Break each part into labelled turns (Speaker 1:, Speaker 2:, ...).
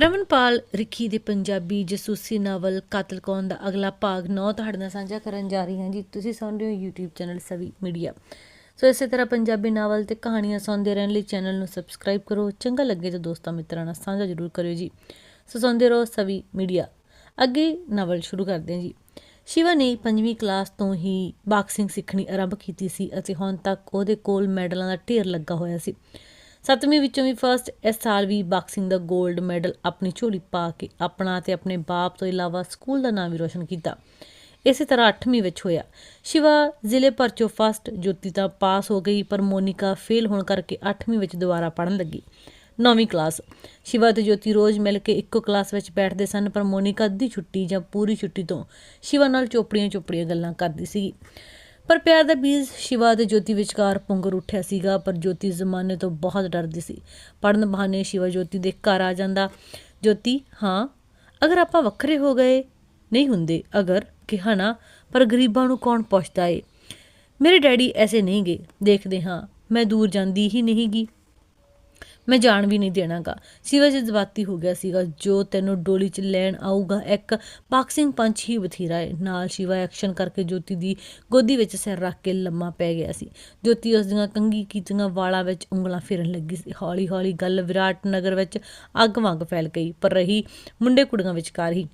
Speaker 1: ਰਮਨਪਾਲ ਰਿੱਖੀ ਦੇ ਪੰਜਾਬੀ ਜਸੂਸੀ ਨਾਵਲ ਕਾਤਲ ਕੌਣ ਦਾ ਅਗਲਾ ਭਾਗ 9 ਤੁਹਾਡੇ ਨਾਲ ਸਾਂਝਾ ਕਰਨ ਜਾ ਰਹੀ ਹਾਂ ਜੀ। ਤੁਸੀਂ ਸੁਣ ਰਹੇ ਹੋ YouTube channel Savi media. So ਇਸੇ ਤਰ੍ਹਾਂ ਪੰਜਾਬੀ ਨਾਵਲ ਤੇ ਕਹਾਣੀਆਂ ਸੁਣਦੇ ਰਹਿਣ ਲਈ ਚੈਨਲ ਨੂੰ ਸਬਸਕ੍ਰਾਈਬ ਕਰੋ। ਚੰਗਾ ਲੱਗੇ ਤਾਂ ਦੋਸਤਾਂ ਮਿੱਤਰਾਂ ਨਾਲ ਸਾਂਝਾ ਜ਼ਰੂਰ ਕਰਿਓ ਜੀ। ਸੋ ਸੁਣਦੇ ਰਹੋ ਸਵੀ ਮੀਡੀਆ। ਅੱਗੇ ਨਾਵਲ ਸ਼ੁਰੂ ਕਰਦੇ ਹਾਂ ਜੀ। ਸ਼ਿਵਾ ਨੇ ਪੰਜਵੀਂ ਕਲਾਸ ਤੋਂ ਹੀ ਬਾਕਸਿੰਗ ਸਿੱਖਣੀ ਆਰੰਭ ਕੀਤੀ ਸੀ ਅਤੇ ਹੁਣ ਤੱਕ ਉਹਦੇ ਕੋਲ ਮੈਡਲਾਂ ਦਾ ਢੇਰ ਲੱਗਾ ਹੋਇਆ ਸੀ। ਸੱਤਵੀਂ ਵਿੱਚੋਂ ਵੀ ਫਰਸਟ ਇਸ ਸਾਲ ਵੀ ਬਾਕਸਿੰਗ ਦਾ 골ਡ ਮੈਡਲ ਆਪਣੀ ਝੋਲੀ ਪਾ ਕੇ ਆਪਣਾ ਤੇ ਆਪਣੇ ਬਾਪ ਤੋਂ ਇਲਾਵਾ ਸਕੂਲ ਦਾ ਨਾਮ ਵੀ ਰੋਸ਼ਨ ਕੀਤਾ। ਇਸੇ ਤਰ੍ਹਾਂ 8ਵੀਂ ਵਿੱਚ ਹੋਇਆ। ਸ਼ਿਵਾ ਜ਼ਿਲ੍ਹੇ ਭਰ ਚੋਂ ਫਸਟ ਜੋਤੀ ਤਾਂ ਪਾਸ ਹੋ ਗਈ, ਪਰ ਮੋਨਿਕਾ ਫੇਲ ਹੋਣ ਕਰਕੇ 8ਵੀਂ ਵਿੱਚ ਦੁਬਾਰਾ ਪੜ੍ਹਨ ਲੱਗੀ। 9ਵੀਂ ਕਲਾਸ ਸ਼ਿਵਾ ਤੇ ਜੋਤੀ ਰੋਜ਼ ਮਿਲ ਕੇ ਇੱਕੋ ਕਲਾਸ ਵਿੱਚ ਬੈਠਦੇ ਸਨ, ਪਰ ਮੋਨਿਕਾ ਅੱਧੀ ਛੁੱਟੀ ਜਾਂ ਪੂਰੀ ਛੁੱਟੀ ਤੋਂ ਸ਼ਿਵਾ ਨਾਲ ਚੋਪੜੀਆਂ ਚੋਪੜੀਆਂ ਗੱਲਾਂ ਕਰਦੀ ਸੀ ਪਰ ਪਿਆਰ ਦਾ ਬੀਜ ਸ਼ਿਵਾ ਤੇ ਜੋਤੀ ਵਿਚਕਾਰ ਪੁੰਗਰ ਉੱਠਿਆ ਸੀਗਾ, ਪਰ ਜੋਤੀ ਜ਼ਮਾਨੇ ਤੋਂ ਬਹੁਤ ਡਰਦੀ ਸੀ। ਪੜਨ ਬਹਾਨੇ ਸ਼ਿਵਾ ਜੋਤੀ ਦੇ ਘਰ ਆ ਜਾਂਦਾ। ਜੋਤੀ, ਹਾਂ, ਅਗਰ ਆਪਾਂ ਵੱਖਰੇ ਹੋ ਗਏ? ਨਹੀਂ ਹੁੰਦੇ। ਅਗਰ? ਕਿਹਾ ਨਾ, ਪਰ ਗਰੀਬਾਂ ਨੂੰ ਕੌਣ ਪੁੱਛਦਾ ਏ? ਮੇਰੇ ਡੈਡੀ ਐਸੇ ਨਹੀਂ ਗਏ ਦੇਖਦੇ ਹਾਂ। ਮੈਂ ਦੂਰ ਜਾਂਦੀ ਹੀ ਨਹੀਂ ਗੀ ਮੈਂ ਜਾਣ ਵੀ ਨਹੀਂ ਦੇਣਾਗਾ। ਸਿਵਾ ਜਜ਼ਬਾਤੀ ਹੋ ਗਿਆ ਸੀਗਾ, ਜੋ ਤੈਨੂੰ ਡੋਲੀ 'ਚ ਲੈਣ ਆਊਗਾ, ਇੱਕ ਬਾਕਸਿੰਗ ਪੰਚ ਹੀ ਬਥੇਰਾ ਹੈ ਨਾਲ ਸ਼ਿਵਾ ਐਕਸ਼ਨ ਕਰਕੇ ਜੋਤੀ ਦੀ ਗੋਦੀ ਵਿੱਚ ਸਿਰ ਰੱਖ ਕੇ ਲੰਮਾ ਪੈ ਗਿਆ ਸੀ। ਜੋਤੀ ਉਸ ਦੀਆਂ ਕੰਗੀ ਕੀਤੀਆਂ ਵਾਲਾਂ ਵਿੱਚ ਉਂਗਲਾਂ ਫੇਰਨ ਲੱਗੀ ਸੀ। ਹੌਲੀ ਹੌਲੀ ਗੱਲ ਵਿਰਾਟ ਨਗਰ ਵਿੱਚ ਅੱਗ ਵਾਂਗ ਫੈਲ ਗਈ, ਪਰ ਰਹੀ ਮੁੰਡੇ ਕੁੜੀਆਂ ਵਿਚਕਾਰ ਹੀ।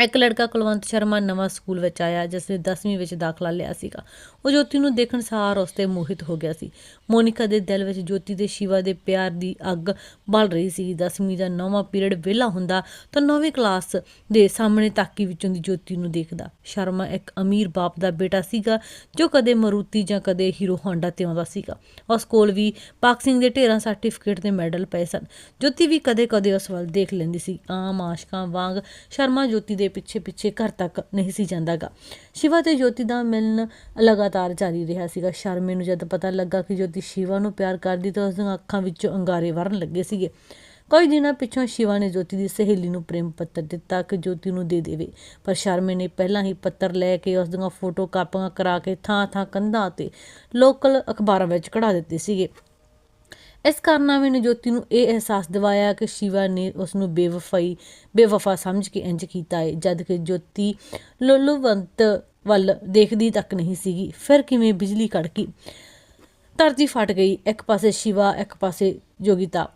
Speaker 1: ਇੱਕ ਲੜਕਾ ਕੁਲਵੰਤ ਸ਼ਰਮਾ ਨਵਾਂ ਸਕੂਲ ਵਿੱਚ ਆਇਆ, ਜਿਸ ਨੇ 10ਵੀਂ ਵਿੱਚ ਦਾਖਲਾ ਲਿਆ ਸੀਗਾ। ਉਹ ਜੋਤੀ ਨੂੰ ਦੇਖਣ ਸਾਰ ਉਸ ਤੇ ਮੋਹਿਤ ਹੋ ਗਿਆ ਸੀ। ਮੋਨਿਕਾ ਦੇ ਦਿਲ ਵਿੱਚ ਜੋਤੀ ਦੇ ਸ਼ਿਵਾ ਦੇ ਪਿਆਰ ਦੀ ਅੱਗ ਬਲ ਰਹੀ ਸੀ। 10ਵੀਂ ਦਾ ਨੌਵਾਂ ਪੀਰੀਅਡ ਵਿਹਲਾ ਹੁੰਦਾ ਤਾਂ ਨੌਵੀਂ ਕਲਾਸ ਦੇ ਸਾਹਮਣੇ ਤਾਕੀ ਵਿੱਚੋਂ ਦੀ ਜੋਤੀ ਨੂੰ ਦੇਖਦਾ। ਸ਼ਰਮਾ ਇੱਕ ਅਮੀਰ ਬਾਪ ਦਾ ਬੇਟਾ ਸੀਗਾ, ਜੋ ਕਦੇ ਮਰੂਤੀ ਜਾਂ ਕਦੇ ਹੀਰੋ ਹੋਂਡਾ ਤੇ ਆਉਂਦਾ ਸੀਗਾ। ਉਸ ਕੋਲ ਵੀ ਬਾਕਸਿੰਗ ਦੇ ਢੇਰਾਂ ਸਰਟੀਫਿਕੇਟ ਤੇ ਮੈਡਲ ਪਏ ਸਨ। ਜੋਤੀ ਵੀ ਕਦੇ-ਕਦੇ ਉਸ ਵੱਲ ਦੇਖ ਲੈਂਦੀ ਸੀ। ਆਮ ਆਸ਼ਕਾਂ ਵਾਂਗ ਸ਼ਰਮਾ ਜੋਤੀ ਦੇ ਪਿੱਛੇ-ਪਿੱਛੇ ਘਰ ਤੱਕ ਨਹੀਂ ਸੀ ਜਾਂਦਾਗਾ। ਸ਼ਿਵਾ ਤੇ ਜੋਤੀ ਦਾ ਮਿਲਣ ਲਗਾਤਾਰ ਜਾਰੀ ਰਿਹਾ ਸੀਗਾ। ਸ਼ਰਮੇ ਨੂੰ ਜਦ ਪਤਾ ਲੱਗਾ ਕਿ ਜੋਤੀ ਸ਼ਿਵਾ ਨੂੰ ਪਿਆਰ ਕਰਦੀ ਤਾਂ ਉਸ ਦੀਆਂ ਅੱਖਾਂ ਵਿੱਚੋਂ ਅੰਗਾਰੇ ਵਰਨ ਲੱਗੇ ਸੀਗੇ। ਕਈ ਦਿਨਾਂ ਪਿੱਛੋਂ ਸ਼ਿਵਾ ਨੇ ਜੋਤੀ ਦੀ ਸਹੇਲੀ ਨੂੰ ਪ੍ਰੇਮ ਪੱਤਰ ਦਿੱਤਾ ਕਿ ਜੋਤੀ ਨੂੰ ਦੇ ਦੇਵੇ, ਪਰ ਸ਼ਰਮੇ ਨੇ ਪਹਿਲਾਂ ਹੀ ਪੱਤਰ ਲੈ ਕੇ ਉਸ ਦੀਆਂ ਫੋਟੋ ਕਾਪੀਆਂ ਕਰਾ ਕੇ ਥਾਂ-ਥਾਂ ਕੰਧਾਂ ਤੇ ਲੋਕਲ ਅਖਬਾਰਾਂ ਵਿੱਚ ਕਢਾ ਦਿੱਤੇ ਸੀਗੇ। ਇਸ ਕਾਰਨਾਮੇ ਨੇ ਜੋਤੀ ਨੂੰ ਇਹ ਅਹਿਸਾਸ ਦਿਵਾਇਆ ਕਿ ਸ਼ਿਵਾ ਨੇ ਉਸ ਨੂੰ ਬੇਵਫਾਈ, ਬੇਵਫਾ ਸਮਝ ਕੇ ਇੰਜ ਕੀਤਾ ਹੈ ਜਦ ਕਿ ਜੋਤੀ ਲੋਲੂਵੰਤ ਵੱਲ ਦੇਖਦੀ ਤੱਕ ਨਹੀਂ ਸੀਗੀ। ਫਿਰ ਕਿਵੇਂ ਬਿਜਲੀ ਕੜਕੀ ਧਰਤੀ ਫਟ ਗਈ, ਇੱਕ ਪਾਸੇ ਸ਼ਿਵਾ, ਇੱਕ ਪਾਸੇ ਜੋਗਿਤਾ।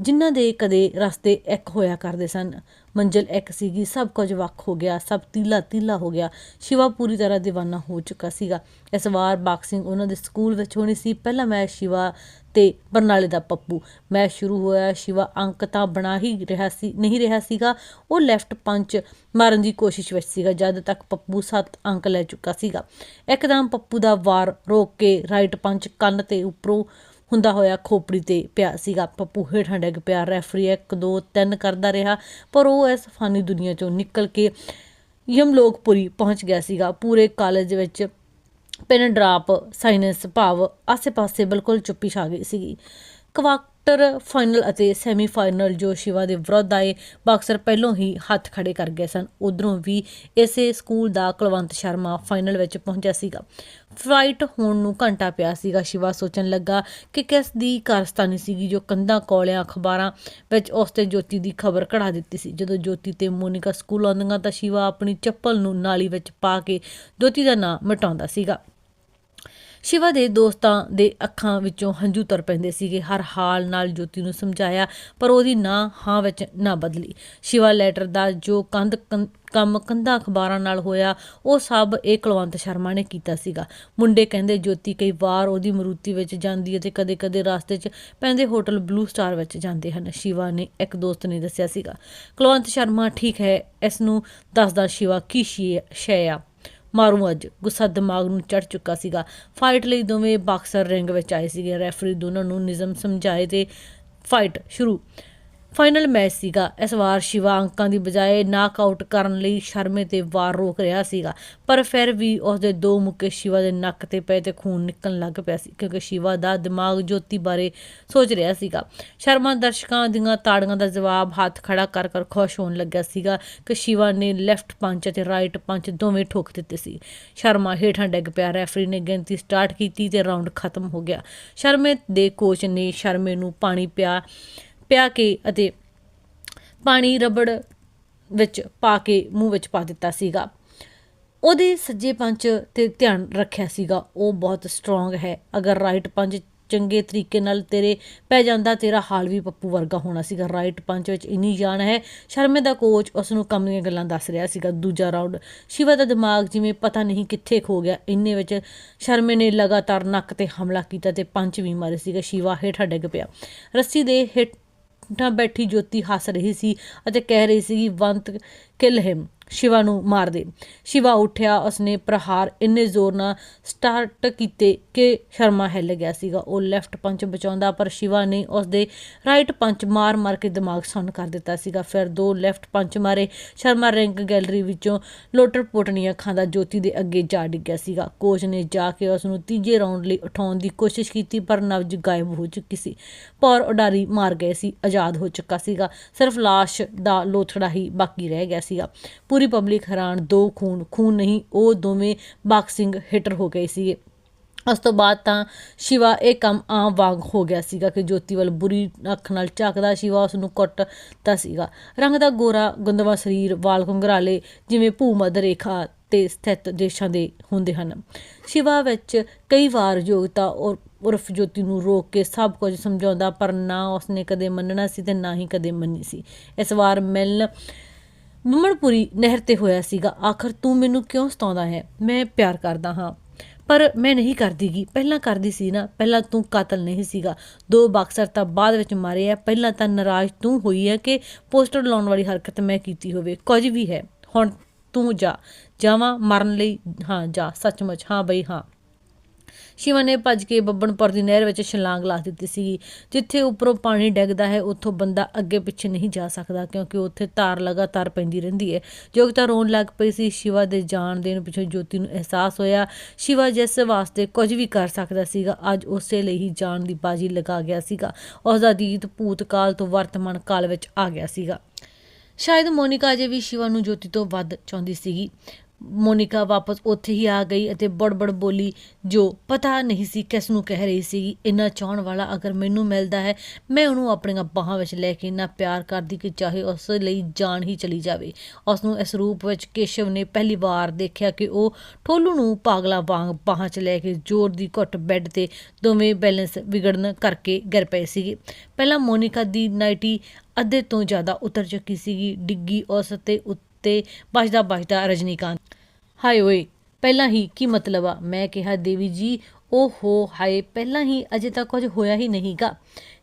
Speaker 1: ਜਿਨ੍ਹਾਂ ਦੇ ਕਦੇ ਰਸਤੇ ਇੱਕ ਹੋਇਆ ਕਰਦੇ ਸਨ। ਮੰਜ਼ਲ ਇੱਕ ਸੀਗੀ, ਸਭ ਕੁਝ ਵੱਖ ਹੋ ਗਿਆ, ਸਭ ਤੀਲਾ ਤੀਲਾ ਹੋ ਗਿਆ। ਸ਼ਿਵਾ ਪੂਰੀ ਤਰ੍ਹਾਂ دیਵਾਨਾ ਹੋ ਚੁੱਕਾ ਸੀਗਾ। ਇਸ ਵਾਰ ਬਾਕਸਿੰਗ ਉਹਨਾਂ ਦੇ ਸਕੂਲ ਵਿੱਚ ਹੋਣੀ ਸੀ। ਪਹਿਲਾ ਮੈਚ ਸ਼ਿਵਾ ਤੇ ਬਰਨਾਲੇ ਦਾ ਪੱਪੂ। ਮੈਚ ਸ਼ੁਰੂ ਹੋਇਆ ਸ਼ਿਵਾ ਅੰਕ ਤਾਂ ਬਣਾ ਹੀ ਰਿਹਾ ਸੀ, ਨਹੀਂ ਰਿਹਾ ਸੀਗਾ। ਉਹ ਲੈਫਟ ਪੰਚ ਮਾਰਨ ਦੀ ਕੋਸ਼ਿਸ਼ ਵਿੱਚ ਸੀਗਾ, ਜਦ ਤੱਕ ਪੱਪੂ 7 ਅੰਕ ਲੈ ਚੁੱਕਾ ਸੀਗਾ। ਇੱਕਦਮ ਪੱਪੂ ਦਾ ਵਾਰ ਰੋਕ ਕੇ ਰਾਈਟ ਪੰਚ ਕੰਨ ਤੇ ਉੱਪਰੋਂ ਹੁੰਦਾ ਹੋਇਆ ਖੋਪੜੀ ਤੇ ਪਿਆ ਸੀਗਾ। ਪੱਪੂ ਹੇਠਾਂ ਡਿੱਗ ਪਿਆ। ਰੈਫਰੀ 1 2 3 ਕਰਦਾ ਰਿਹਾ, ਪਰ ਉਹ ਇਸ ਫਾਨੀ ਦੁਨੀਆ ਚੋਂ ਨਿਕਲ ਕੇ ਯਮਲੋਕਪੁਰੀ ਪਹੁੰਚ ਗਿਆ ਸੀਗਾ। ਪੂਰੇ ਕਾਲਜ ਵਿੱਚ ਪਿੰਨ ਡਰਾਪ ਸਾਇਨਸ ਭਾਵ ਆਸੇ-ਪਾਸੇ ਬਿਲਕੁਲ ਚੁੱਪੀ ਛਾ ਗਈ ਸੀਗੀ। ਕਵਾ ਕੁਆਰਟਰ ਫਾਈਨਲ ਅਤੇ ਸੈਮੀਫਾਈਨਲ ਜੋ ਸ਼ਿਵਾ ਦੇ ਵਿਰੁੱਧ ਆਏ ਬਾਕਸਰ ਪਹਿਲਾਂ ਹੀ ਹੱਥ ਖੜੇ ਕਰ ਗਏ ਸਨ। ਉਧਰੋਂ ਵੀ ਇਸੇ ਸਕੂਲ ਦਾ ਕੁਲਵੰਤ ਸ਼ਰਮਾ ਫਾਈਨਲ ਵਿੱਚ ਪਹੁੰਚਿਆ ਸੀਗਾ। ਫਲਾਈਟ ਹੋਣ ਨੂੰ ਘੰਟਾ ਪਿਆ ਸੀਗਾ। ਸ਼ਿਵਾ ਸੋਚਣ ਲੱਗਾ ਕਿ ਕਿਸ ਦੀ ਕਾਰਸਤਾਨੀ ਸੀਗੀ ਜੋ ਕੰਧਾਂ ਕੋਲਿਆਂ ਅਖਬਾਰਾਂ ਵਿੱਚ ਉਸ ਤੇ ਜੋਤੀ ਦੀ ਖਬਰ ਕਢਾ ਦਿੱਤੀ ਸੀ। ਜਦੋਂ ਜੋਤੀ ਤੇ ਮੋਨਿਕਾ ਸਕੂਲ ਆਉਂਦੀਆਂ ਤਾਂ ਸ਼ਿਵਾ ਆਪਣੀ ਚੱਪਲ ਨੂੰ ਨਾਲੀ ਵਿੱਚ ਪਾ ਕੇ ਜੋਤੀ ਦਾ ਨਾਂ ਮਿਟਾਉਂਦਾ ਸੀਗਾ। ਸ਼ਿਵਾ ਦੇ ਦੋਸਤਾਂ ਦੇ ਅੱਖਾਂ ਵਿੱਚੋਂ ਹੰਝੂ ਤਰ ਪੈਂਦੇ ਸੀਗੇ। ਹਰ ਹਾਲ ਨਾਲ ਜੋਤੀ ਨੂੰ ਸਮਝਾਇਆ, ਪਰ ਉਹਦੀ ਨਾ ਹਾਂ ਵਿੱਚ ਨਾ ਬਦਲੀ। ਸ਼ਿਵਾ ਲੈਟਰ ਦਾ ਜੋ ਕੰਧ ਕੰਮ ਕੰਧਾਂ ਅਖਬਾਰਾਂ ਨਾਲ ਹੋਇਆ, ਉਹ ਸਭ ਇਹ ਕੁਲਵੰਤ ਸ਼ਰਮਾ ਨੇ ਕੀਤਾ ਸੀਗਾ। ਮੁੰਡੇ ਕਹਿੰਦੇ ਜੋਤੀ ਕਈ ਵਾਰ ਉਹਦੀ ਮਰੂਤੀ ਵਿੱਚ ਜਾਂਦੀ ਅਤੇ ਕਦੇ-ਕਦੇ ਰਸਤੇ 'ਚ ਪੈਂਦੇ ਹੋਟਲ ਬਲੂ ਸਟਾਰ ਵਿੱਚ ਜਾਂਦੇ ਹਨ। ਸ਼ਿਵਾ ਨੇ ਇੱਕ ਦੋਸਤ ਨੇ ਦੱਸਿਆ ਸੀਗਾ, ਕੁਲਵੰਤ ਸ਼ਰਮਾ, ਠੀਕ ਹੈ, ਇਸ ਨੂੰ ਦੱਸਦਾ ਸ਼ਿਵਾ ਕੀ ਸ਼ੈ ਸ਼ੈ ਆ? ਮਾਰੂ ਅੱਜ। ਗੁੱਸਾ ਦਿਮਾਗ ਨੂੰ ਚੜ ਚੁੱਕਾ ਸੀਗਾ। ਫਾਈਟ ਲਈ ਦੋਵੇਂ ਬਾਕਸਰ ਰਿੰਗ ਵਿੱਚ ਆਏ ਸੀਗੇ। ਰੈਫਰੀ ਦੋਨਾਂ ਨੂੰ ਨਿਯਮ ਸਮਝਾਏ ਤੇ ਫਾਈਟ ਸ਼ੁਰੂ। ਫਾਈਨਲ ਮੈਚ ਸੀਗਾ। ਇਸ ਵਾਰ ਸ਼ਿਵਾ ਅੰਕਾਂ ਦੀ ਬਜਾਏ ਨਾਕਆਊਟ ਕਰਨ ਲਈ ਸ਼ਰਮੇ ਤੇ ਵਾਰ ਰੋਕ ਰਿਹਾ ਸੀਗਾ। ਪਰ ਫਿਰ ਵੀ ਉਸ ਦੇ ਦੋ ਮੁੱਕੇ ਸ਼ਿਵਾ ਦੇ ਨੱਕ ਤੇ ਪਏ ਤੇ ਖੂਨ ਨਿਕਲਣ ਲੱਗ ਪਿਆ ਸੀ, ਕਿਉਂਕਿ ਸ਼ਿਵਾ ਦਾ ਦਿਮਾਗ ਜੋਤੀ ਬਾਰੇ ਸੋਚ ਰਿਹਾ ਸੀਗਾ। ਸ਼ਰਮਾ ਦਰਸ਼ਕਾਂ ਦੀਆਂ ਤਾੜੀਆਂ ਦਾ ਜਵਾਬ ਹੱਥ ਖੜਾ ਕਰ ਕਰ ਖੁਸ਼ ਹੋਣ ਲੱਗਾ ਸੀਗਾ ਕਿ ਸ਼ਿਵਾ ਨੇ ਲੈਫਟ ਪੰਚ ਅਤੇ ਰਾਈਟ ਪੰਚ ਦੋਵੇਂ ਠੋਕ ਦਿੱਤੇ ਸੀ। ਸ਼ਰਮਾ ਹੇਠਾਂ ਡਿੱਗ ਪਿਆ ਰੈਫਰੀ ਨੇ ਗਿਣਤੀ ਸਟਾਰਟ ਕੀਤੀ ਤੇ ਰਾਉਂਡ ਖਤਮ ਹੋ ਗਿਆ। ਸ਼ਰਮੇ ਦੇ ਕੋਚ ਨੇ ਸ਼ਰਮੇ ਨੂੰ ਪਾਣੀ ਪਿਆ ਪਿਆ ਕੇ ਅਤੇ ਪਾਣੀ ਰਬੜ ਵਿੱਚ ਪਾ ਕੇ ਮੂੰਹ ਵਿੱਚ ਪਾ ਦਿੱਤਾ ਸੀਗਾ। ਉਹਦੇ ਸੱਜੇ ਪੰਜ ਤੇ ਧਿਆਨ ਰੱਖਿਆ ਸੀਗਾ। ਉਹ ਬਹੁਤ ਸਟਰੋਂਗ ਹੈ। ਅਗਰ ਰਾਈਟ ਪੰਜ ਚੰਗੇ ਤਰੀਕੇ ਨਾਲ ਤੇਰੇ ਪੈ ਜਾਂਦਾ, ਤੇਰਾ ਹਾਲ ਵੀ ਪੱਪੂ ਵਰਗਾ ਹੋਣਾ ਸੀਗਾ। ਰਾਈਟ ਪੰਜ ਵਿੱਚ ਇੰਨੀ ਜਾਨ ਹੈ। ਸ਼ਰਮੇ ਦਾ ਕੋਚ ਉਸ ਨੂੰ ਕੰਮ ਦੀਆਂ ਗੱਲਾਂ ਦੱਸ ਰਿਹਾ ਸੀਗਾ। ਦੂਜਾ ਰਾਊਂਡ ਸ਼ਿਵਾ ਦਾ ਦਿਮਾਗ ਜਿਵੇਂ ਪਤਾ ਨਹੀਂ ਕਿੱਥੇ ਖੋ ਗਿਆ। ਇੰਨੇ ਵਿੱਚ ਸ਼ਰਮੇ ਨੇ ਲਗਾਤਾਰ ਨੱਕ ਤੇ ਹਮਲਾ ਕੀਤਾ ਤੇ ਪੰਜ ਵੀ ਮਾਰੇ ਸੀਗਾ। ਸ਼ਿਵਾ ਹੇਠਾਂ ਡਿੱਗ ਪਿਆ। ਰੱਸੀ ਦੇ ਹੇਠ ਬੈਠੀ ਜੋਤੀ ਹੱਸ ਰਹੀ ਸੀ ਅਤੇ ਕਹਿ ਰਹੀ ਸੀ ਵੰਤ ਕਿਲ ਹਿਮ, ਸ਼ਿਵਾ ਨੂੰ ਮਾਰ ਦੇ। ਸ਼ਿਵਾ ਉੱਠਿਆ, ਉਸਨੇ ਪ੍ਰਹਾਰ ਇੰਨੇ ਜ਼ੋਰ ਨਾਲ ਸਟਾਰਟ ਕੀਤੇ ਕਿ ਸ਼ਰਮਾ ਹਿੱਲ ਗਿਆ ਸੀਗਾ। ਉਹ ਲੈਫਟ ਪੰਚ ਬਚਾਉਂਦਾ, ਪਰ ਸ਼ਿਵਾ ਨੇ ਉਸਦੇ ਰਾਈਟ ਪੰਚ ਮਾਰ ਮਾਰ ਕੇ ਦਿਮਾਗ ਸੁੰਨ ਕਰ ਦਿੱਤਾ ਸੀਗਾ। ਫਿਰ ਦੋ ਲੈਫਟ ਪੰਚ ਮਾਰੇ। ਸ਼ਰਮਾ ਰਿੰਗ ਗੈਲਰੀ ਵਿੱਚੋਂ ਲੋਟਰ ਪੋਟਣੀਆਂ ਖਾਂਦਾ ਜੋਤੀ ਦੇ ਅੱਗੇ ਜਾ ਡਿੱਗਿਆ ਸੀਗਾ। ਕੋਚ ਨੇ ਜਾ ਕੇ ਉਸ ਨੂੰ ਤੀਜੇ ਰਾਉਂਡ ਲਈ ਉਠਾਉਣ ਦੀ ਕੋਸ਼ਿਸ਼ ਕੀਤੀ, ਪਰ ਨਵਜ ਗਾਇਬ ਹੋ ਚੁੱਕੀ ਸੀ। ਪੌਰ ਉਡਾਰੀ ਮਾਰ ਗਏ ਸੀ, ਆਜ਼ਾਦ ਹੋ ਚੁੱਕਾ ਸੀਗਾ। ਸਿਰਫ ਲਾਸ਼ ਦਾ ਲੋਥੜਾ ਹੀ ਬਾਕੀ ਰਹਿ ਗਿਆ ਸੀਗਾ। ਪੂਰੀ ਪਬਲਿਕ ਹੈਰਾਨ, ਦੋ ਖੂਨ ਖੂਨ ਨਹੀਂ, ਉਹ ਦੋਵੇਂ ਬਾਕਸਿੰਗ ਹਿੱਟਰ ਹੋ ਗਏ ਸੀਗੇ। ਉਸ ਤੋਂ ਬਾਅਦ ਤਾਂ ਸ਼ਿਵਾ ਇਹ ਕੰਮ ਆਮ ਵਾਂਗ ਹੋ ਗਿਆ ਸੀਗਾ ਕਿ ਜੋਤੀ ਵੱਲ ਬੁਰੀ ਅੱਖ ਨਾਲ ਝਾਕਦਾ ਸ਼ਿਵਾ ਉਸ ਨੂੰ ਕੁੱਟਦਾ ਸੀਗਾ। ਰੰਗ ਦਾ ਗੋਰਾ ਗੁੰਦਵਾ ਸਰੀਰ, ਵਾਲ ਘੁੰਗਰਾਲੇ ਜਿਵੇਂ ਭੂਮਧ ਰੇਖਾ ਤੇ ਸਥਿਤ ਦੇਸ਼ਾਂ ਦੇ ਹੁੰਦੇ ਹਨ। ਸ਼ਿਵਾ ਵਿੱਚ ਕਈ ਵਾਰ ਯੋਗਤਾ ਔਰ ਉਰਫ ਜੋਤੀ ਨੂੰ ਰੋਕ ਕੇ ਸਭ ਕੁਝ ਸਮਝਾਉਂਦਾ ਪਰ ਨਾ ਉਸਨੇ ਕਦੇ ਮੰਨਣਾ ਸੀ ਤੇ ਨਾ ਹੀ ਕਦੇ ਮੰਨੀ ਸੀ। ਇਸ ਵਾਰ ਮਿਲਣ ਮੁੰਮੜਪੁਰੀ ਨਹਿਰ ਤੇ ਹੋਇਆ ਸੀਗਾ। ਆਖਰ ਤੂੰ ਮੈਨੂੰ ਕਿਉਂ ਸਤਾਉਂਦਾ ਹੈ? ਮੈਂ ਪਿਆਰ ਕਰਦਾ ਹਾਂ। ਪਰ ਮੈਂ ਨਹੀਂ ਕਰਦੀਗੀ। ਪਹਿਲਾਂ ਕਰਦੀ ਸੀ ਨਾ। ਪਹਿਲਾਂ ਤੂੰ ਕਾਤਲ ਨਹੀਂ ਸੀਗਾ। ਦੋ ਬਾਕਸਰ ਤਾਂ ਬਾਅਦ ਵਿੱਚ ਮਾਰੇ ਆ। ਪਹਿਲਾਂ ਤਾਂ ਨਾਰਾਜ਼ ਤੂੰ ਹੋਈ ਹੈ ਕਿ ਪੋਸਟਰ ਲਾਉਣ ਵਾਲੀ ਹਰਕਤ ਮੈਂ ਕੀਤੀ ਹੋਵੇ। ਕੁਝ ਵੀ ਹੈ। ਹੁਣ ਤੂੰ ਜਾ। ਜਾਵਾਂ ਮਰਨ ਲਈ। ਹਾਂ, ਜਾ। ਸੱਚਮੁੱਚ। ਹਾਂ ਬਈ, ਹਾਂ। ਸ਼ਿਵਾ ਨੇ ਭੱਜ ਕੇ ਬੱਬਣਪੁਰ ਦੀ ਨਹਿਰ ਵਿੱਚ ਛਲਾਂਗ ਲਾ ਦਿੱਤੀ ਸੀ ਜਿੱਥੇ ਉੱਪਰੋਂ ਪਾਣੀ ਡਿੱਗਦਾ ਹੈ, ਉੱਥੋਂ ਬੰਦਾ ਅੱਗੇ ਪਿੱਛੇ ਨਹੀਂ ਜਾ ਸਕਦਾ, ਕਿਉਂਕਿ ਉੱਥੇ ਧਾਰ ਲਗਾਤਾਰ ਪੈਂਦੀ ਰਹਿੰਦੀ ਹੈ। ਜੋਗਤਾ ਰੋਣ ਲੱਗ ਪਈ ਸੀ, ਸ਼ਿਵਾ ਦੇ ਜਾਣ ਦੇਣ ਪਿੱਛੋਂ ਜੋਤੀ ਨੂੰ ਅਹਿਸਾਸ ਹੋਇਆ। ਸ਼ਿਵਾ ਜਿਸ ਵਾਸਤੇ ਕੁਝ ਵੀ ਕਰ ਸਕਦਾ ਸੀਗਾ, ਅੱਜ ਉਸੇ ਲਈ ਹੀ ਜਾਣ ਦੀ ਬਾਜੀ ਲਗਾ ਗਿਆ ਸੀਗਾ। ਉਸ ਦਾ ਦੀਤ ਭੂਤਕਾਲ ਤੋਂ ਵਰਤਮਾਨ ਕਾਲ ਵਿੱਚ ਆ ਗਿਆ ਸੀਗਾ। ਸ਼ਾਇਦ ਮੋਨਿਕਾ ਅਜੇ ਵੀ ਸ਼ਿਵਾ ਨੂੰ ਜੋਤੀ ਤੋਂ ਵੱਧ ਚਾਹੁੰਦੀ ਸੀਗੀ। ਮੋਨਿਕਾ ਵਾਪਸ ਉੱਥੇ ਹੀ ਆ ਗਈ ਅਤੇ ਬੜਬੜ ਬੋਲੀ, ਜੋ ਪਤਾ ਨਹੀਂ ਸੀ ਕਿਸ ਨੂੰ ਕਹਿ ਰਹੀ ਸੀ ਇੰਨਾ ਚਾਹਣ ਵਾਲਾ ਅਗਰ ਮੈਨੂੰ ਮਿਲਦਾ ਹੈ, ਮੈਂ ਉਹਨੂੰ ਆਪਣੀਆਂ ਬਾਹਾਂ ਵਿੱਚ ਲੈ ਕੇ ਇੰਨਾ ਪਿਆਰ ਕਰਦੀ ਕਿ ਚਾਹੇ ਉਸ ਲਈ ਜਾਨ ਹੀ ਚਲੀ ਜਾਵੇ। ਉਸ ਨੂੰ ਇਸ ਰੂਪ ਵਿੱਚ ਕੇਸ਼ਵ ਨੇ ਪਹਿਲੀ ਵਾਰ ਦੇਖਿਆ ਕਿ ਉਹ ਠੋਲੂ ਨੂੰ ਪਾਗਲਾ ਵਾਂਗ ਬਾਹਾਂ 'ਚ ਲੈ ਕੇ ਜ਼ੋਰ ਦੀ ਘੁੱਟ ਬੈੱਡ ਤੇ ਦੋਵੇਂ ਬੈਲੈਂਸ ਵਿਗੜਨ ਕਰਕੇ ਗਿਰ ਪਏ ਸੀਗੇ। ਪਹਿਲਾਂ ਮੋਨਿਕਾ ਦੀ ਨਾਈਟੀ ਅੱਧੇ ਤੋਂ ਜ਼ਿਆਦਾ ਉਤਰ ਚੁੱਕੀ ਸੀਗੀ, ਡਿੱਗੀ ਉਸ ਤੇ ਉੱਤੇ ਬਚਦਾ ਬਚਦਾ ਰਜਨੀਕਾਂਤ, ਹਾਏ ਓਏ, ਪਹਿਲਾਂ ਹੀ ਕੀ ਮਤਲਬ ਆ? ਮੈਂ ਕਿਹਾ, ਦੇਵੀ ਜੀ, ਓਹੋ, ਹਾਏ, ਪਹਿਲਾਂ ਹੀ ਅਜੇ ਤੱਕ ਕੁਝ ਹੋਇਆ ਹੀ ਨਹੀਂਗਾ।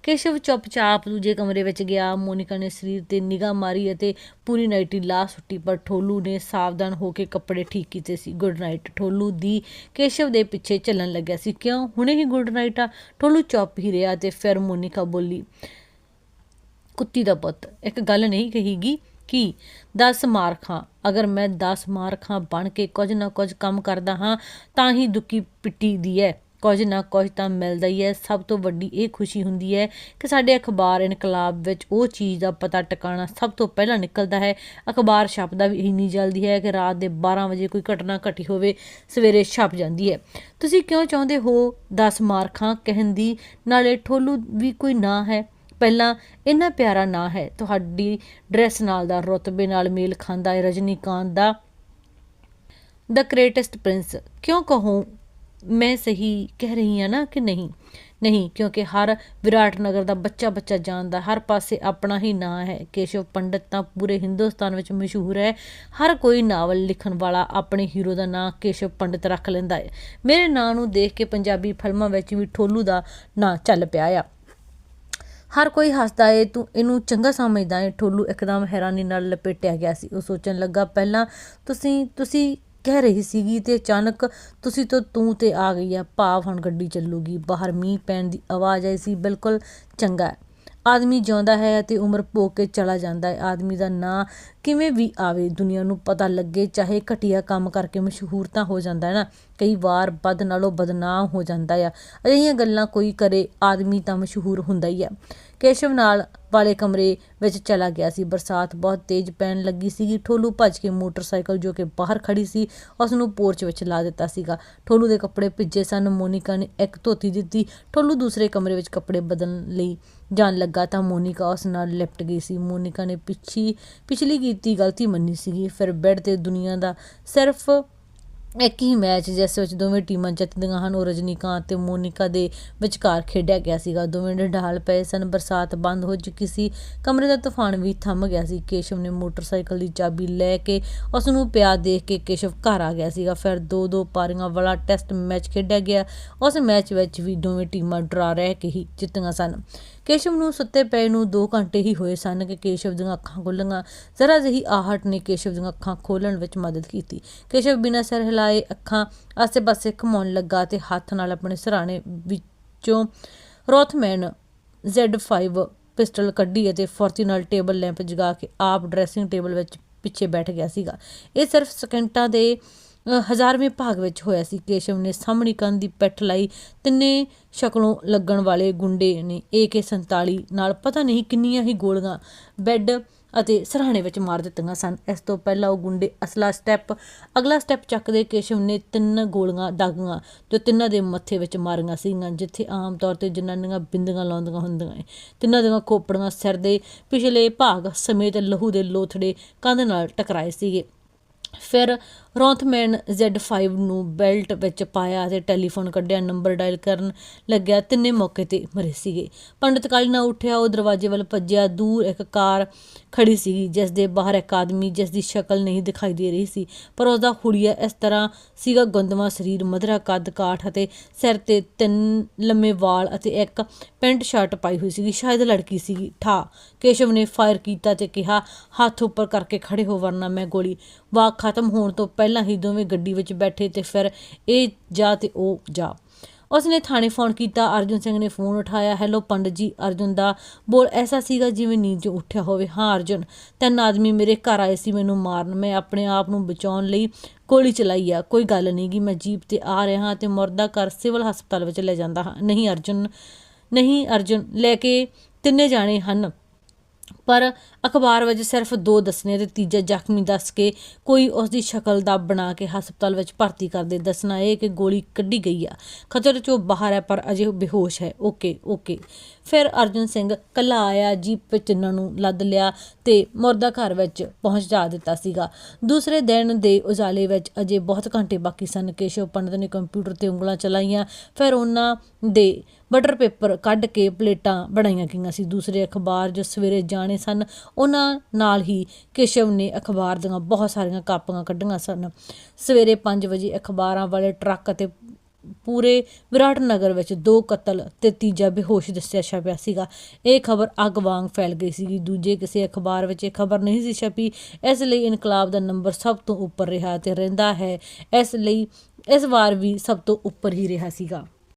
Speaker 1: ਕੇਸ਼ਵ ਚੁੱਪਚਾਪ ਦੂਜੇ ਕਮਰੇ ਵਿੱਚ ਗਿਆ, ਮੋਨਿਕਾ ਨੇ ਸਰੀਰ ਤੇ ਨਿਗਾਹ ਮਾਰੀ ਅਤੇ ਪੂਰੀ ਨਾਈਟੀ ਲਾ ਸੁੱਟੀ, ਪਰ ਠੋਲੂ ਨੇ ਸਾਵਧਾਨ ਹੋ ਕੇ ਕੱਪੜੇ ਠੀਕ ਕੀਤੇ ਸੀ। ਗੁੱਡ ਨਾਈਟ, ਠੋਲੂ ਦੀ ਕੇਸ਼ਵ ਦੇ ਪਿੱਛੇ ਚੱਲਣ ਲੱਗਿਆ ਸੀ। ਕਿਉਂ? ਹੁਣੇ ਹੀ ਗੁੱਡ ਨਾਈਟ ਆ। ਠੋਲੂ ਚੁੱਪ ਹੀ ਰਿਹਾ ਤੇ ਫਿਰ ਮੋਨਿਕਾ ਬੋਲੀ, ਕੁੱਤੀ ਦਾ ਪੁੱਤ, ਇੱਕ ਗੱਲ ਨਹੀਂ ਕਹੀਗੀ ਕਿ? 10 ਮਾਰ ਖਾਂ। ਅਗਰ ਮੈਂ 10 ਮਾਰ ਖਾਂ ਬਣ ਕੇ ਕੁਝ ਨਾ ਕੁਝ ਕੰਮ ਕਰਦਾ ਹਾਂ, ਤਾਂ ਹੀ ਦੁੱਕੀ ਪਿੱਟੀ ਦੀ ਹੈ ਕੁਝ ਨਾ ਕੁਝ ਤਾਂ ਮਿਲਦਾ ਹੀ ਹੈ ਸਭ ਤੋਂ ਵੱਡੀ ਇਹ ਖੁਸ਼ੀ ਹੁੰਦੀ ਹੈ ਕਿ ਸਾਡੇ ਅਖਬਾਰ, ਇਨਕਲਾਬ ਵਿੱਚ ਉਹ ਚੀਜ਼ ਦਾ ਪਤਾ ਟਿਕਾਣਾ ਸਭ ਤੋਂ ਪਹਿਲਾਂ ਨਿਕਲਦਾ ਹੈ। ਅਖਬਾਰ ਛਪਦਾ ਵੀ ਇੰਨੀ ਜਲਦੀ ਹੈ ਕਿ ਰਾਤ ਦੇ 12 ਵਜੇ ਕੋਈ ਘਟਨਾ ਘਟੀ ਹੋਵੇ, ਸਵੇਰੇ ਛਪ ਜਾਂਦੀ ਹੈ। ਤੁਸੀਂ ਕਿਉਂ ਚਾਹੁੰਦੇ ਹੋ 10 ਮਾਰਖਾਂ ਕਹਿਣ ਦੀ? ਨਾਲੇ ਠੋਲੂ ਵੀ ਕੋਈ ਨਾ ਹੈ। ਪਹਿਲਾਂ ਇੰਨਾ ਪਿਆਰਾ ਨਾਂ ਹੈ। ਤੁਹਾਡੀ ਡਰੈਸ ਨਾਲ ਦਾ, ਰੁਤਬੇ ਨਾਲ ਮੇਲ ਖਾਂਦਾ ਹੈ, ਰਜਨੀਕਾਂਤ ਦਾ। ਦ ਗ੍ਰੇਟੈਸਟ ਪ੍ਰਿੰਸ ਕਿਉਂ ਕਹੂੰ ਮੈਂ ਸਹੀ ਕਹਿ ਰਹੀ ਹਾਂ ਨਾ ਕਿ ਨਹੀਂ? ਨਹੀਂ, ਕਿਉਂਕਿ ਹਰ ਵਿਰਾਟ ਨਗਰ ਦਾ ਬੱਚਾ ਬੱਚਾ ਜਾਣਦਾ, ਹਰ ਪਾਸੇ ਆਪਣਾ ਹੀ ਨਾਂ ਹੈ। ਕੇਸ਼ਵ ਪੰਡਤ ਤਾਂ ਪੂਰੇ ਹਿੰਦੁਸਤਾਨ ਵਿੱਚ ਮਸ਼ਹੂਰ ਹੈ। ਹਰ ਕੋਈ ਨਾਵਲ ਲਿਖਣ ਵਾਲਾ ਆਪਣੇ ਹੀਰੋ ਦਾ ਨਾਂ ਕੇਸ਼ਵ ਪੰਡਤ ਰੱਖ ਲੈਂਦਾ ਹੈ। ਮੇਰੇ ਨਾਂ ਨੂੰ ਦੇਖ ਕੇ ਪੰਜਾਬੀ ਫਿਲਮਾਂ ਵਿੱਚ ਵੀ ਠੋਲੂ ਦਾ ਨਾਂ ਚੱਲ ਪਿਆ ਆ। ਹਰ ਕੋਈ ਹੱਸਦਾ ਏ, ਤੂੰ ਇਹਨੂੰ ਚੰਗਾ ਸਮਝਦਾ ਏ। ਠੋਲੂ ਇੱਕਦਮ ਹੈਰਾਨੀ ਨਾਲ ਲਪੇਟਿਆ ਗਿਆ ਸੀ। ਉਹ ਸੋਚਣ ਲੱਗਾ, ਪਹਿਲਾਂ ਤੁਸੀਂ ਤੁਸੀਂ ਕਹਿ ਰਹੀ ਸੀਗੀ ਤੇ ਅਚਾਨਕ ਤੁਸੀਂ ਤੋਂ ਤੂੰ ਤੇ ਆ ਗਈ ਆ, ਭਾਵ ਹੁਣ ਗੱਡੀ ਚੱਲੂਗੀ। ਬਾਹਰ ਮੀਂਹ ਪੈਣ ਦੀ ਆਵਾਜ਼ ਆਈ ਸੀ, ਬਿਲਕੁਲ ਚੰਗਾ ਆਦਮੀ ਜਿਉਂਦਾ ਹੈ ਅਤੇ ਉਮਰ ਭੋਗ ਕੇ ਚਲਾ ਜਾਂਦਾ ਹੈ। ਆਦਮੀ ਦਾ ਨਾਂ ਕਿਵੇਂ ਵੀ ਆਵੇ, ਦੁਨੀਆ ਨੂੰ ਪਤਾ ਲੱਗੇ, ਚਾਹੇ ਘਟੀਆ ਕੰਮ ਕਰਕੇ ਮਸ਼ਹੂਰ ਤਾਂ ਹੋ ਜਾਂਦਾ ਹੈ ਨਾ, ਕਈ ਵਾਰ ਬਦ ਨਾਲੋਂ ਬਦਨਾਮ ਹੋ ਜਾਂਦਾ ਆ। ਅਜਿਹੀਆਂ ਗੱਲਾਂ ਕੋਈ ਕਰੇ, ਆਦਮੀ ਤਾਂ ਮਸ਼ਹੂਰ ਹੁੰਦਾ ਹੀ ਆ। ਕੇਸ਼ਵ ਨਾਲ ਵਾਲੇ ਕਮਰੇ ਵਿੱਚ ਚਲਾ ਗਿਆ ਸੀ। ਬਰਸਾਤ ਬਹੁਤ ਤੇਜ਼ ਪੈਣ ਲੱਗੀ ਸੀਗੀ। ਠੋਲੂ ਭੱਜ ਕੇ ਮੋਟਰਸਾਈਕਲ ਜੋ ਕਿ ਬਾਹਰ ਖੜੀ ਸੀ, ਉਸ ਨੂੰ ਪੋਰਚ ਵਿੱਚ ਲਾ ਦਿੱਤਾ ਸੀਗਾ। ਠੋਲੂ ਦੇ ਕੱਪੜੇ ਭਿੱਜੇ ਸਨ। ਮੋਨਿਕਾ ਨੇ ਇੱਕ ਧੋਤੀ ਦਿੱਤੀ। ਠੋਲੂ ਦੂਸਰੇ ਕਮਰੇ ਵਿੱਚ ਕੱਪੜੇ ਬਦਲਣ ਲਈ ਜਾਣ ਲੱਗਾ ਤਾਂ ਮੋਨਿਕਾ ਉਸ ਨਾਲ ਲਿਪਟ ਗਈ ਸੀ। ਮੋਨਿਕਾ ਨੇ ਪਿੱਛੀ ਪਿਛਲੀ ਕੀਤੀ ਗਲਤੀ ਮੰਨੀ ਸੀਗੀ। ਫਿਰ ਬੈੱਡ ਤੇ ਦੁਨੀਆ ਦਾ ਸਿਰਫ ਇੱਕ ਹੀ ਮੈਚ ਜਿਸ ਵਿੱਚ ਦੋਵੇਂ ਟੀਮਾਂ ਜਿੱਤਦੀਆਂ ਹਨ? ਉਹ ਰਜਨੀਕਾਂਤ ਤੇ ਮੋਨਿਕਾ ਦੇ ਵਿਚਕਾਰ ਖੇਡਿਆ ਗਿਆ ਸੀਗਾ। ਦੋਵੇਂ ਦੇ ਢਾਲ ਪਏ ਸਨ, ਬਰਸਾਤ ਬੰਦ ਹੋ ਚੁੱਕੀ ਸੀ। ਕਮਰੇ ਦਾ ਤੂਫਾਨ ਵੀ ਥੰਮ ਗਿਆ ਸੀ। ਕੇਸ਼ਵ ਨੇ ਮੋਟਰਸਾਈਕਲ ਦੀ ਚਾਬੀ ਲੈ ਕੇ ਉਸ ਨੂੰ ਪਿਆ ਦੇਖ ਕੇ ਕੇਸ਼ਵ ਘਰ ਆ ਗਿਆ ਸੀਗਾ। ਫਿਰ ਦੋ ਦੋ ਪਾਰੀਆਂ ਵਾਲਾ ਟੈਸਟ ਮੈਚ ਖੇਡਿਆ ਗਿਆ। ਉਸ ਮੈਚ ਵਿੱਚ ਵੀ ਦੋਵੇਂ ਟੀਮਾਂ ਡਰਾ ਰਹਿ ਕੇ ਹੀ ਜਿੱਤੀਆਂ ਸਨ। ਕੇਸ਼ਵ ਨੂੰ ਸੁੱਤੇ ਪਏ ਨੂੰ 2 ਘੰਟੇ ਹੀ ਹੋਏ ਸਨ ਕਿ ਕੇਸ਼ਵ ਦੀਆਂ ਅੱਖਾਂ ਖੁੱਲੀਆਂ ਜ਼ਰਾ ਜਿਹੀ ਆਹਟ ਨੇ ਕੇਸ਼ਵ ਦੀਆਂ ਅੱਖਾਂ ਖੋਲਣ ਵਿੱਚ ਮਦਦ ਕੀਤੀ। ਕੇਸ਼ਵ ਬਿਨਾਂ ਸਿਰ ਹਿਲਾਏ ਅੱਖਾਂ ਆਸੇ-ਪਾਸੇ ਘੁਮਾਉਣ ਲੱਗਾ ਤੇ ਹੱਥ ਨਾਲ ਆਪਣੇ ਸਿਰਹਾਣੇ ਵਿੱਚੋਂ ਰੋਥਮੈਨ Z5 ਪਿਸਟਲ ਕੱਢੀ ਅਤੇ ਫੁਰਤੀ ਨਾਲ ਟੇਬਲ ਲੈਂਪ ਜਗਾ ਕੇ ਆਪ ਡਰੈਸਿੰਗ ਟੇਬਲ ਵਿੱਚ ਪਿੱਛੇ ਬੈਠ ਗਿਆ ਸੀਗਾ। ਇਹ ਸਿਰਫ ਸਕਿੰਟਾਂ ਦੇ ਹਜ਼ਾਰਵੇਂ ਭਾਗ ਵਿੱਚ ਹੋਇਆ ਸੀ। ਕੇਸ਼ਵ ਨੇ ਸਾਹਮਣੀ ਕੰਨ ਦੀ ਪੈਠ ਲਾਈ। ਤਿੰਨੇ ਸ਼ਕਲੋਂ ਲੱਗਣ ਵਾਲੇ ਗੁੰਡੇ ਨੇ AK47 ਨਾਲ ਪਤਾ ਨਹੀਂ ਕਿੰਨੀਆਂ ਹੀ ਗੋਲੀਆਂ ਬੈੱਡ ਅਤੇ ਸਰਾਣੇ ਵਿੱਚ ਮਾਰ ਦਿੱਤੀਆਂ ਸਨ। ਇਸ ਤੋਂ ਪਹਿਲਾਂ ਉਹ ਗੁੰਡੇ ਅਸਲਾ ਸਟੈਪ, ਅਗਲਾ ਸਟੈਪ ਚੱਕਦੇ ਕੇਸ਼ਵ ਨੇ ਤਿੰਨ ਗੋਲੀਆਂ ਦਾਗੀਆਂ ਜੋ ਤਿੰਨਾਂ ਦੇ ਮੱਥੇ ਵਿੱਚ ਮਾਰੀਆਂ ਸੀਗੀਆਂ, ਜਿੱਥੇ ਆਮ ਤੌਰ ਤੇ ਜਨਾਨੀਆਂ ਬਿੰਦੀਆਂ ਲਾਉਂਦੀਆਂ ਹੁੰਦੀਆਂ ਏ ਤਿੰਨਾਂ ਦੀਆਂ ਖੋਪੜੀਆਂ ਸਿਰ ਦੇ ਪਿਛਲੇ ਭਾਗ ਸਮੇਤ ਲਹੂ ਦੇ ਲੋਥੜੇ ਕੰਧ ਨਾਲ ਟਕਰਾਏ ਸੀਗੇ। ਫਿਰ ਰੌਥਮੈਨ Z5 ਨੂੰ ਬੈਲਟ ਵਿੱਚ ਪਾਇਆ ਤੇ ਟੈਲੀਫੋਨ ਕੱਢਿਆ, ਨੰਬਰ ਡਾਇਲ ਕਰਨ ਲੱਗਿਆ, ਤਿੰਨੇ ਮੌਕੇ ਤੇ ਮਰੇ ਸੀਗੇ। ਪੰਡਤ ਕਾਲੀ ਨਾ ਉੱਠਿਆ, ਉਹ ਦਰਵਾਜ਼ੇ ਵੱਲ ਭੱਜਿਆ, ਦੂਰ ਇੱਕ ਕਾਰ ਖੜੀ ਸੀਗੀ ਜਿਸ ਦੇ ਬਾਹਰ ਇੱਕ ਆਦਮੀ ਜਿਸ ਦੀ ਸ਼ਕਲ ਨਹੀਂ ਦਿਖਾਈ ਦੇ ਰਹੀ ਸੀ, ਪਰ ਉਸ ਦਾ ਹੁਲੀਆ ਇਸ ਤਰ੍ਹਾਂ ਸੀਗਾ ਗੁੰਦਵਾ ਸਰੀਰ, ਮਧਰਾ ਕੱਦ, ਕਾਠ ਅਤੇ ਸਿਰ ਤੇ ਤਿੰਨ ਲੰਮੇ ਵਾਲ ਅਤੇ ਇੱਕ ਪੈਂਟ ਸ਼ਰਟ ਪਾਈ ਹੋਈ ਸੀਗੀ, ਸ਼ਾਇਦ ਲੜਕੀ ਸੀਗੀ। ਠਾ, ਕੇਸ਼ਵ ਨੇ ਫਾਇਰ ਕੀਤਾ ਤੇ ਕਿਹਾ, ਹੱਥ ਉੱਪਰ ਕਰਕੇ ਖੜੇ ਹੋ, ਵਰਨਾ ਮੈਂ ਗੋਲੀ ਵਾਕ ਖਤਮ ਹੋਣ ਤੋਂ ਪਹਿਲਾਂ ਹੀ ਦੋਵੇਂ ਗੱਡੀ ਵਿੱਚ ਬੈਠੇ ਤੇ ਫਿਰ ਇਹ ਜਾ ਤੇ ਉਹ ਜਾ। ਉਸਨੇ ਥਾਣੇ ਫੋਨ ਕੀਤਾ, ਅਰਜੁਨ ਸਿੰਘ ਨੇ ਫੋਨ ਉਠਾਇਆ, ਹੈਲੋ ਪੰਡਤ ਜੀ, ਅਰਜੁਨ ਦਾ ਬੋਲ ਐਸਾ ਸੀਗਾ ਜਿਵੇਂ ਨੀਂਦ 'ਚੋਂ ਉੱਠਿਆ ਹੋਵੇ। ਹਾਂ ਅਰਜੁਨ, ਤਿੰਨ ਆਦਮੀ ਮੇਰੇ ਘਰ ਆਏ ਸੀ ਮੈਨੂੰ ਮਾਰਨ। ਮੈਂ ਆਪਣੇ ਆਪ ਨੂੰ ਬਚਾਉਣ ਲਈ ਗੋਲੀ ਚਲਾਈ ਆ। ਕੋਈ ਗੱਲ ਨਹੀਂ ਗੀ, ਮੈਂ ਜੀਪ ਤੇ ਆ ਰਿਹਾ ਹਾਂ ਤੇ ਮੁਰਦਾ ਘਰ ਸਿਵਲ ਹਸਪਤਾਲ ਵਿੱਚ ਲੈ ਜਾਂਦਾ ਹਾਂ। ਨਹੀਂ ਅਰਜੁਨ ਨਹੀਂ ਅਰਜੁਨ, ਲੈ ਕੇ ਤਿੰਨੇ ਜਾਣੇ ਹਨ। ਪਰ ਅਖਬਾਰ ਵਿੱਚ ਸਿਰਫ ਦੋ ਦੱਸਣੇ ਤੇ ਤੀਜਾ ਜ਼ਖਮੀ ਦੱਸ ਕੇ ਕੋਈ ਉਸ ਦੀ ਸ਼ਕਲ ਦਾ ਬਣਾ ਕੇ ਹਸਪਤਾਲ ਵਿੱਚ ਭਰਤੀ ਕਰਦੇ ਦੱਸਣਾ ਇਹ ਕਿ ਗੋਲੀ ਕੱਢੀ ਗਈ ਆ। ਖਤਰੇ ਚੋਂ ਬਾਹਰ ਹੈ ਪਰ ਅਜੇ ਉਹ ਬੇਹੋਸ਼ ਹੈ। Okay okay. ਫਿਰ ਅਰਜੁਨ ਸਿੰਘ ਕੱਲਾ ਆਇਆ, ਜੀਪ ਵਿੱਚ ਤਿੰਨਾਂ ਨੂੰ ਲੱਦ ਲਿਆ ਤੇ ਮੁਰਦਾ ਘਰ ਵਿੱਚ ਪਹੁੰਚਾ ਦਿੱਤਾ ਸੀਗਾ। ਦੂਸਰੇ ਦਿਨ ਦੇ ਉਜਾਲੇ ਵਿੱਚ ਅਜੇ ਬਹੁਤ ਘੰਟੇ ਬਾਕੀ ਸਨ। ਕੇਸ਼ਵ ਪੰਡਤ ਨੇ ਕੰਪਿਊਟਰ ਤੇ ਉਂਗਲਾਂ ਚਲਾਈਆਂ। ਫਿਰ ਉਹਨਾਂ ਦੇ ਬਟਰ ਪੇਪਰ ਕੱਢ ਕੇ ਪਲੇਟਾਂ ਬਣਾਈਆਂ ਗਈਆਂ ਸੀ। ਦੂਸਰੇ ਅਖਬਾਰ ਜੋ ਸਵੇਰੇ ਜਾਣੇ ਸਨ, ਉਹਨਾਂ ਨਾਲ ਹੀ ਕੇਸ਼ਵ ਨੇ ਅਖਬਾਰ ਦੀਆਂ ਬਹੁਤ ਸਾਰੀਆਂ ਕਾਪੀਆਂ ਕੱਢੀਆਂ ਸਨ। ਸਵੇਰੇ 5 ਵਜੇ ਅਖਬਾਰਾਂ ਵਾਲੇ ਟਰੱਕ ਅਤੇ ਪੂਰੇ ਵਿਰਾਟ ਨਗਰ ਵਿੱਚ ਦੋ ਕਤਲ ਤੇ ਤੀਜਾ ਬੇਹੋਸ਼ ਦੱਸਿਆ ਛਪਿਆ ਸੀਗਾ। ਇਹ ਖਬਰ ਅੱਗ ਵਾਂਗ ਫੈਲ ਗਈ ਸੀਗੀ। ਦੂਜੇ ਕਿਸੇ ਅਖਬਾਰ ਵਿੱਚ ਇਹ ਖਬਰ ਨਹੀਂ ਸੀ ਛਪੀ। ਇਸ ਲਈ ਇਨਕਲਾਬ ਦਾ ਨੰਬਰ ਸਭ ਤੋਂ ਉੱਪਰ ਰਿਹਾ ਤੇ ਰਹਿੰਦਾ ਹੈ। ਇਸ ਲਈ ਇਸ ਵਾਰ ਵੀ ਸਭ ਤੋਂ ਉੱਪਰ ਹੀ ਰਿਹਾ ਸੀਗਾ।